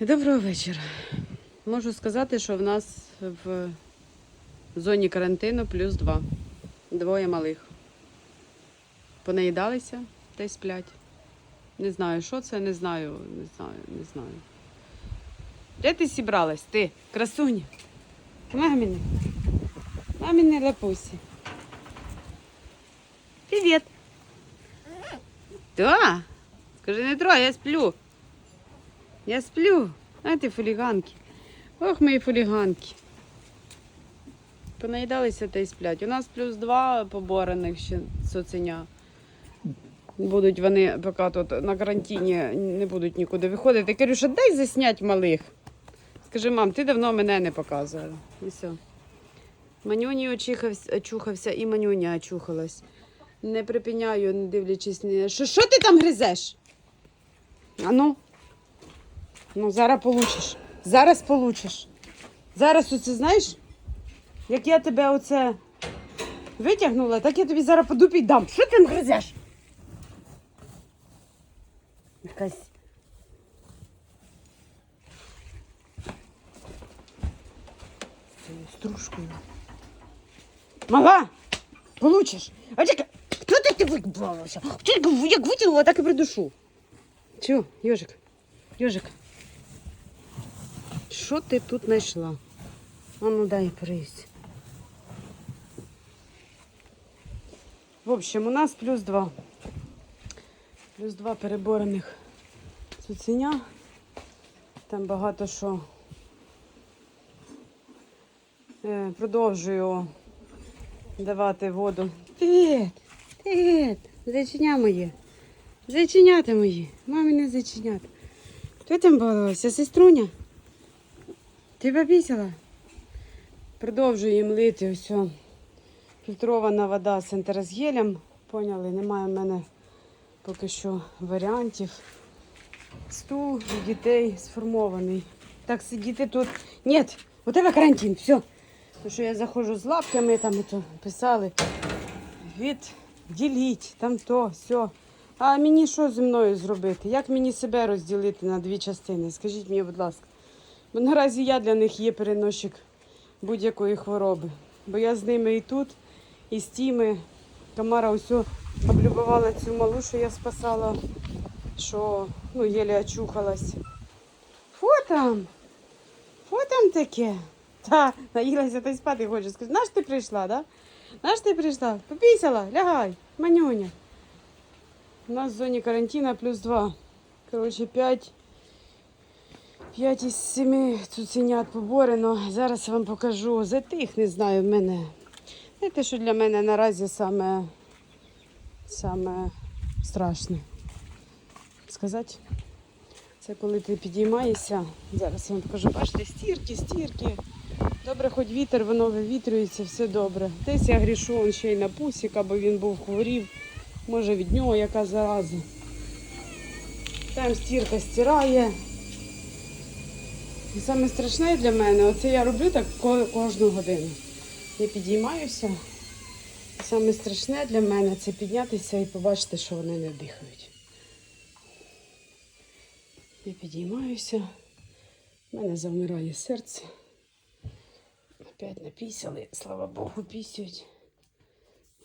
Доброго вечора. Можу сказати, що в нас в зоні карантину плюс два. Двоє малих. Понаїдалися та й сплять. Не знаю, що це, не знаю, не знаю, не знаю. Де ти зібралась? Ти, красуня? Маміни. Маміни лапусі. Привіт. Да. Скажи, не трогай, я сплю. Я сплю. А ти фуліганки. Ох, мої фуліганки. Понаїдалися та й сплять. У нас плюс два поборених ще цуценя. Будуть вони поки тут на карантині не будуть нікуди виходити. Кирюша, дай заснять малих. Скажи, мам, ти давно мене не показувала. І все. Манюні очухався, і манюня очухалась. Не припиняю, не дивлячись. Що, що ти там гризеш? А ну. Ну, зараз получиш. Зараз получиш. Зараз оце знаєш, як я тебе оце витягнула, так я тобі зараз по дупі й дам. Що ти там гризеш? Якась. З цією стружкою. Мала! Получиш! А чекай, хто ти ти викбавився? Як витягнула, так і придушу. Чого, Йожик? Йожик, Що ти тут знайшла? А ну дай прийсть. В общем, у нас плюс два. Плюс два переборених цуценя. Там багато що. Е, продовжую давати воду. Привіт! Привіт! Зайчиня моє. Зайченята мої. Мамине зайченята. Хто там балувався? Сеструня? Ти попісила? Продовжую їм лити ось. Фільтрована вода з ентерозгелем. Поняли, немає в мене поки що варіантів. Стул у дітей сформований. Так сидіти тут. Ні, у тебе карантин, все. Тому що я заходжу з лапками, там ото писали. Відділіть, там то, все. А мені що зі мною зробити? Як мені себе розділити на дві частини? Скажіть мені, будь ласка. Бо наразі я для них є переносчик будь-якої хвороби. Бо я з ними і тут, і з тіми. Камара усю облюбувала цю малу, що я спасала, що ну, єлі очухалась. Фу там? Фу там таке? Та, наїлася та й спати хоче. Скажи, наш ти прийшла, да? Наш ти прийшла? Попісяла? Лягай, манюня. У нас в зоні карантина плюс два. Коротше, п'ять. П'ять із семи цуценят поборено. Зараз я вам покажу. За тих не знаю в мене. Знаєте, що для мене наразі саме, саме страшне сказати. Це коли ти підіймаєшся. Зараз я вам покажу. Бачите, стірки, стірки. Добре, хоч вітер, воно вивітрюється, все добре. Десь я грішу он ще й на пусіка, бо він був хворів. Може від нього яка зараза. Там стірка стирає. І саме страшне для мене, оце я роблю так кожну годину. Я підіймаюся. Саме страшне для мене це піднятися і побачити, що вони не дихають. Я підіймаюся, в мене завмирає серце. Опять напісяли, слава Богу, пісють.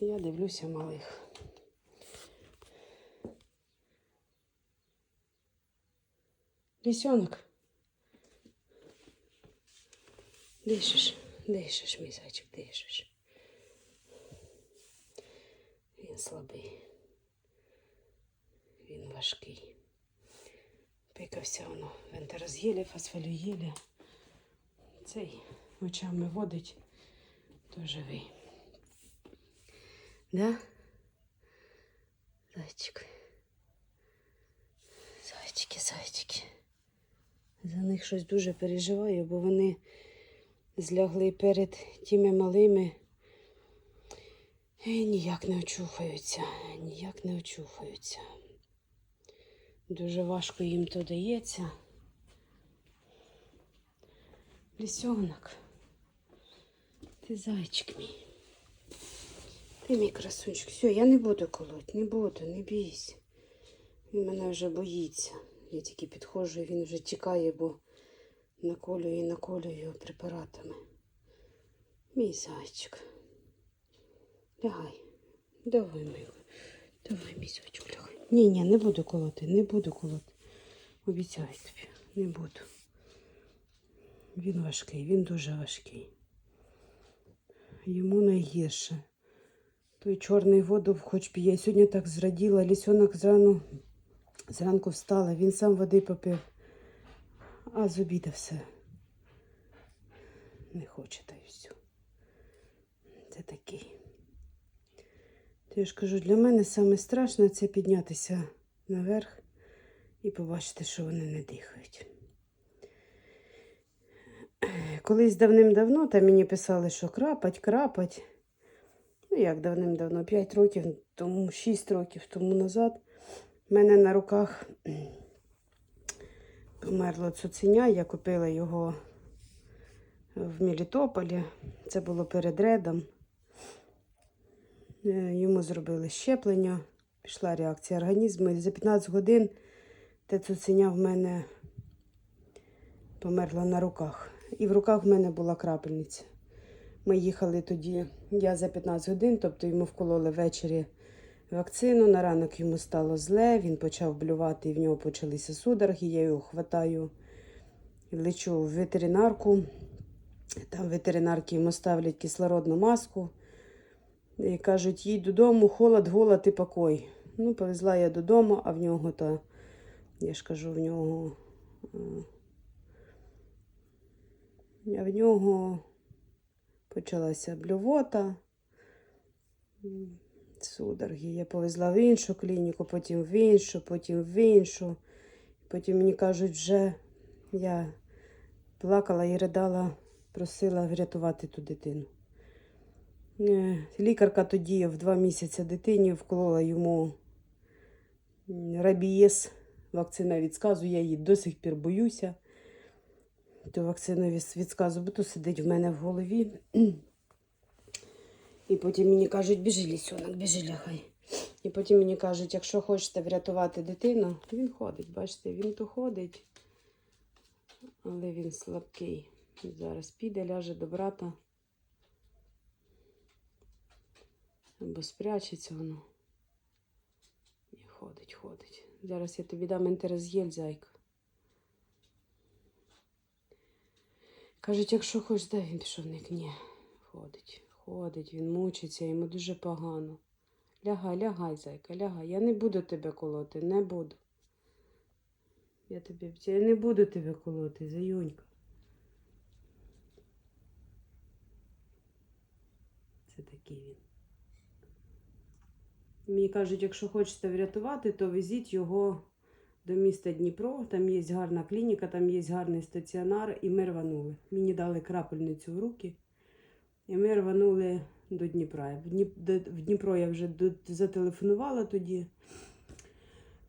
Я дивлюся малих. Лисенок. Дишиш, дишиш, мій зайчик, дишиш. Він слабий. Він важкий. Пикався воно в ентерозгелі, фосфолієлі. Цей очами водить, то живий. Да? Зайчик. Зайчики, зайчики. За них щось дуже переживаю, бо вони злягли перед тими малими. І ніяк не очухаються, ніяк не очухаються. Дуже важко їм то дається. Лісьонок, ти зайчик мій. Ти мій красунчик. Все, я не буду колоть, не буду, не бійся. Він мене вже боїться. Я тільки підходжу, він вже тікає, бо наколює і наколює його препаратами. Мій зайчик. Лягай. Давай, мій. Давай, мій зайчик, лягай. Ні, ні, не буду колоти, не буду колоти. Обіцяю тобі, не буду. Він важкий, він дуже важкий. Йому найгірше. Той чорний воду хоч п'є. Сьогодні так зраділа, лісьонок зрану, зранку встала, він сам води попив, а з обіда все. Не хоче та й все. Це такий. То я ж кажу, для мене саме страшне це піднятися наверх і побачити, що вони не дихають. Колись давним-давно там мені писали, що крапать, крапать. Ну, як давним-давно, 5 років тому, 6 років тому назад, в мене на руках померло цуценя. Я купила його в Мелітополі. Це було перед редом. Е, Йому зробили щеплення, пішла реакція організму. І за 15 годин те цуценя в мене померло на руках. І в руках в мене була крапельниця. Ми їхали тоді, я за 15 годин, тобто йому вкололи ввечері вакцину. На ранок йому стало зле, він почав блювати, і в нього почалися судороги. Я його хватаю, лечу в ветеринарку. Там ветеринарки йому ставлять кислородну маску. І кажуть, їдь додому, холод, голод і покой. Ну, повезла я додому, а в нього то, я ж кажу, в нього. е, А в нього почалася блювота, судороги. Я повезла в іншу клініку, потім в іншу, потім в іншу. Потім мені кажуть, вже я плакала і ридала, просила врятувати ту дитину. Е, Лікарка тоді в два місяці дитині вколола йому рабієс, вакцина від я її до сих пір боюся. Ту вакцину від від сказу, бо то сидить в мене в голові. І потім мені кажуть, біжи лісьонок, біжи лягай. І потім мені кажуть, якщо хочете врятувати дитину, він ходить, бачите, він то ходить, але він слабкий. Зараз піде, ляже до брата. Або спрячеться воно. І ходить, ходить. Зараз я тобі дам інтерез'єль, зайка. Кажуть, якщо хочеш, де він пішов ник? Ні. Ходить, ходить, він мучиться, йому дуже погано. Лягай, лягай, зайка, лягай. Я не буду тебе колоти, не буду. Я тобі я не буду тебе колоти, заюнька. Це такий він. Мені кажуть, якщо хочете врятувати, то везіть його до міста Дніпро. Там є гарна клініка, там є гарний стаціонар, і ми рванули. Мені дали крапельницю в руки, і ми рванули до Дніпра. В, Дніпро я вже зателефонувала тоді.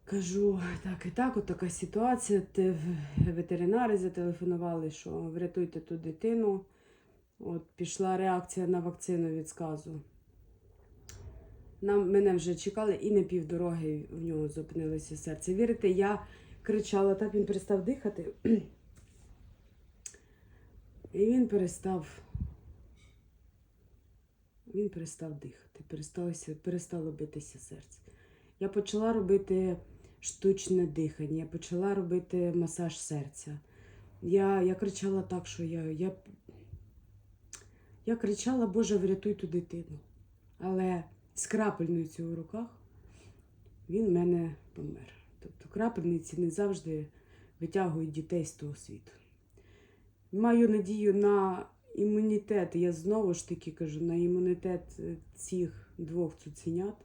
Кажу, так і так, от така ситуація. Те ветеринари зателефонували, що врятуйте ту дитину. От пішла реакція на вакцину від сказу. Нам мене вже чекали і на півдороги в нього зупинилося серце. Вірите, я кричала, так він перестав дихати. І він перестав. Він перестав дихати, пересталося, перестало битися серце. Я почала робити штучне дихання, я почала робити масаж серця. Я, я кричала так, що я, я, я кричала, Боже, врятуй ту дитину. Але з крапельницею у руках він в мене помер. Тобто крапельниці не завжди витягують дітей з того світу. Маю надію на імунітет. Я знову ж таки кажу, на імунітет е, цих двох цуценят.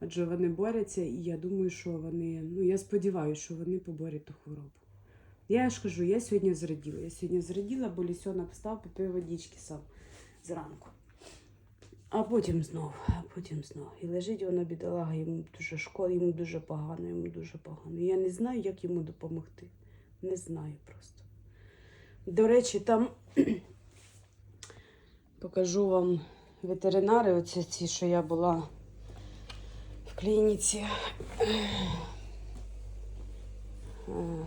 Адже вони борються, і я думаю, що вони, ну я сподіваюся, що вони поборять ту хворобу. Я ж кажу, я сьогодні зраділа. Я сьогодні зраділа, бо лісьонок встав, попив водички сам зранку. А потім знов, а потім знов. І лежить вона бідолага, йому дуже шкода, йому дуже погано, йому дуже погано. Я не знаю, як йому допомогти. Не знаю просто. До речі, там покажу вам ветеринари, оці ці, що я була в клініці.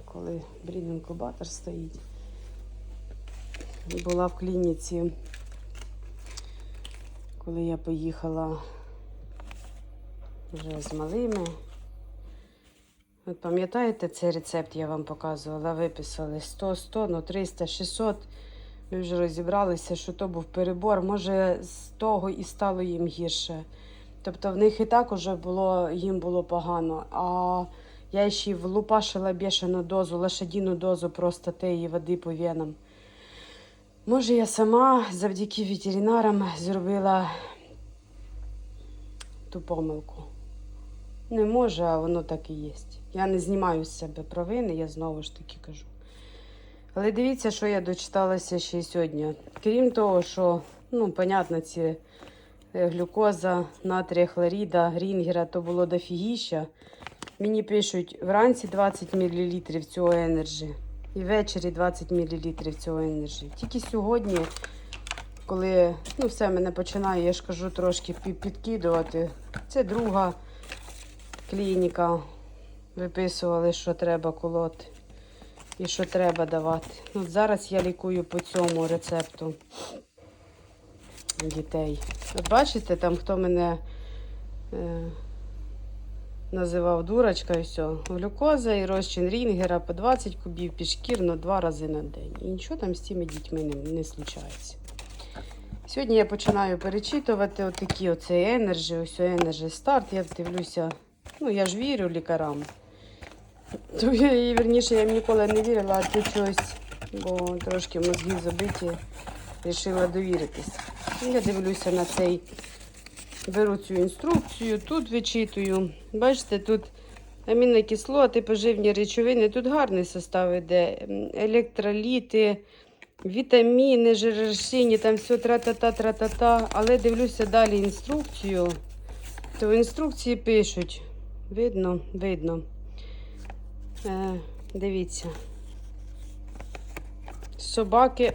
коли Брін інкубатор стоїть. Була в клініці, коли я поїхала вже з малими. Ви пам'ятаєте цей рецепт я вам показувала? Виписали 100, 100, ну 300, 600. Ми вже розібралися, що то був перебор. Може, з того і стало їм гірше. Тобто в них і так уже було, їм було погано. А я ще й влупашила бешену дозу, лошадіну дозу просто тієї води по венам. Може, я сама завдяки ветеринарам зробила ту помилку. Не може, а воно так і є. Я не знімаю з себе провини, я знову ж таки кажу. Але дивіться, що я дочиталася ще й сьогодні. Крім того, що, ну, понятно, ці е, глюкоза, натрія хлоріда, рінгера, то було дофігіща. Мені пишуть вранці 20 мл цього енерджі і ввечері 20 мл цього енерджі. Тільки сьогодні, коли ну, все мене починає, я ж кажу, трошки підкидувати. Це друга клініка. Виписували, що треба колоти і що треба давати. От зараз я лікую по цьому рецепту дітей. От бачите, там хто мене е, називав дурочка і все. Глюкоза і розчин рінгера по 20 кубів підшкірно два рази на день. І нічого там з цими дітьми не, не случається. Сьогодні я починаю перечитувати отакі оцей енерджі, ось енерджі старт. Я дивлюся, ну я ж вірю лікарам. То я, і, вірніше, я ніколи не вірила, а тут щось, бо трошки мозги забиті, вирішила довіритись. Я дивлюся на цей, беру цю інструкцію, тут вичитую. Бачите, тут амінокислоти, поживні речовини, тут гарний состав іде. Електроліти, вітаміни, жиророзчинні, там все тра-та-та, тра-та-та. Але дивлюся далі інструкцію. То в інструкції пишуть. Видно, видно. Е, дивіться. Собаки.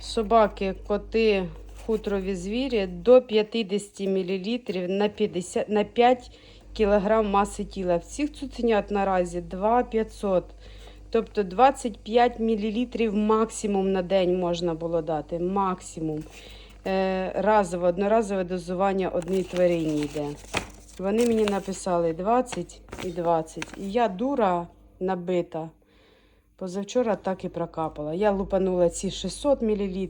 Собаки, коти, хутрові звірі до 50 мл на, 50, на 5 кг маси тіла. Всіх цуценят наразі 2,500. Тобто 25 мл максимум на день можна було дати. Максимум. Е, разове, одноразове дозування одній тварині йде. Вони мені написали 20 і 20. І я дура набита. Позавчора так і прокапала. Я лупанула ці 600 мл,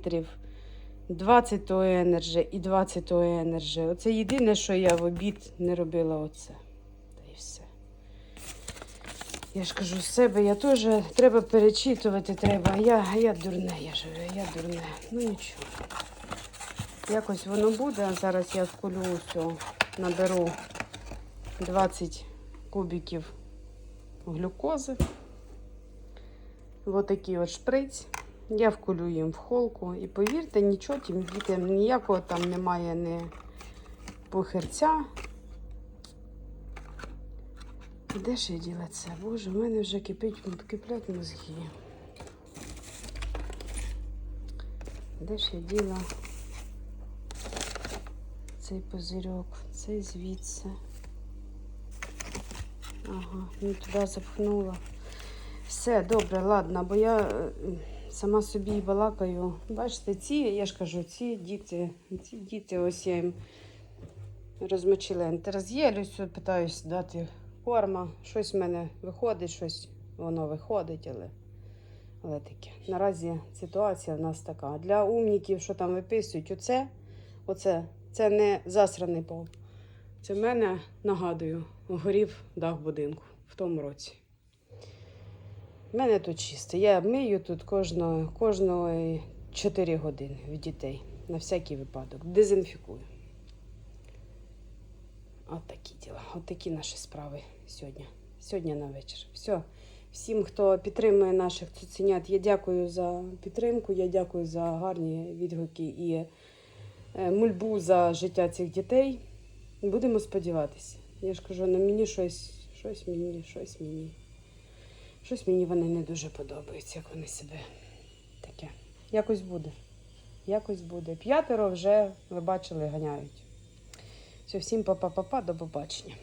20 того енерджі і 20 того енерджі. Оце єдине, що я в обід не робила оце. Та і все. Я ж кажу, з себе я теж треба перечитувати треба. Я, я дурне, я ж говорю, я дурне. Ну нічого. Якось воно буде. Зараз я вколю все, наберу 20 кубиків глюкози. Ось такий от шприц. Я вколю їм в холку. І повірте, нічого тим дітям ніякого там немає ні похерця. Де ж я діла це? Боже, в мене вже кипить, киплять мозги. Де ж я діла цей позирьок, цей звідси. Ага, не туди запхнула. Все, добре, ладно, бо я е, сама собі балакаю. Бачите, ці, я ж кажу, ці діти, ці діти, ось я їм розмочила от питаюсь дати корма. Щось в мене виходить, щось воно виходить, але, але таке. Наразі ситуація в нас така. Для умників, що там виписують, оце, оце, це не засраний пол. Це мене, нагадую, горів дах будинку в тому році. У мене тут чисто. Я мию тут кожного, кожного 4 години від дітей. На всякий випадок. Дезінфікую. От такі діла. От такі наші справи сьогодні. Сьогодні на вечір. Все. Всім, хто підтримує наших цуценят, я дякую за підтримку, я дякую за гарні відгуки і е, мольбу за життя цих дітей. Будемо сподіватися. Я ж кажу, на мені щось, щось мені, щось мені. Щось мені вони не дуже подобаються, як вони себе таке. Якось буде. Якось буде. П'ятеро вже, ви бачили, ганяють. Все, всім па-па-па-па, до побачення.